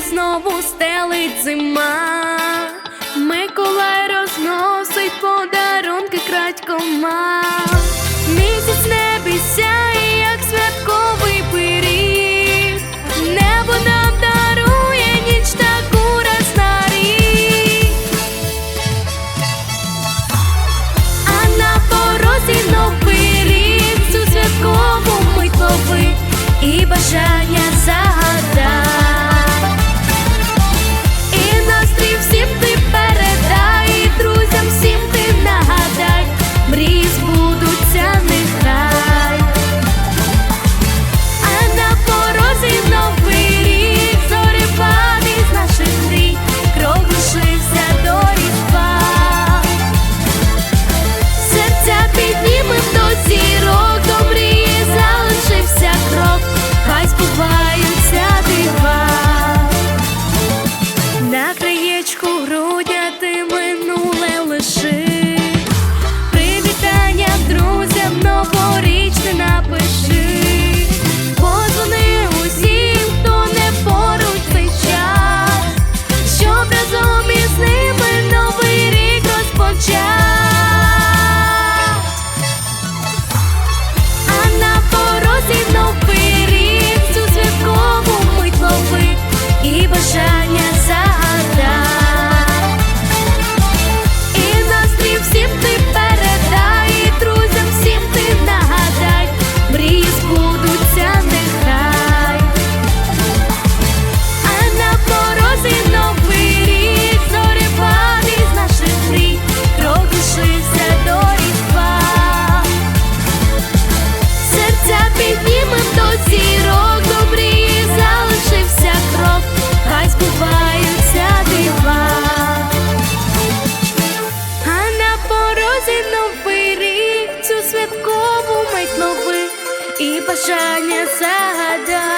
знову стелить зима, Миколай розносить подарунки крадькома. зірок добрі залишився кров, хай збуваються дива, а на порозі новий святкову мить і бажання загадай.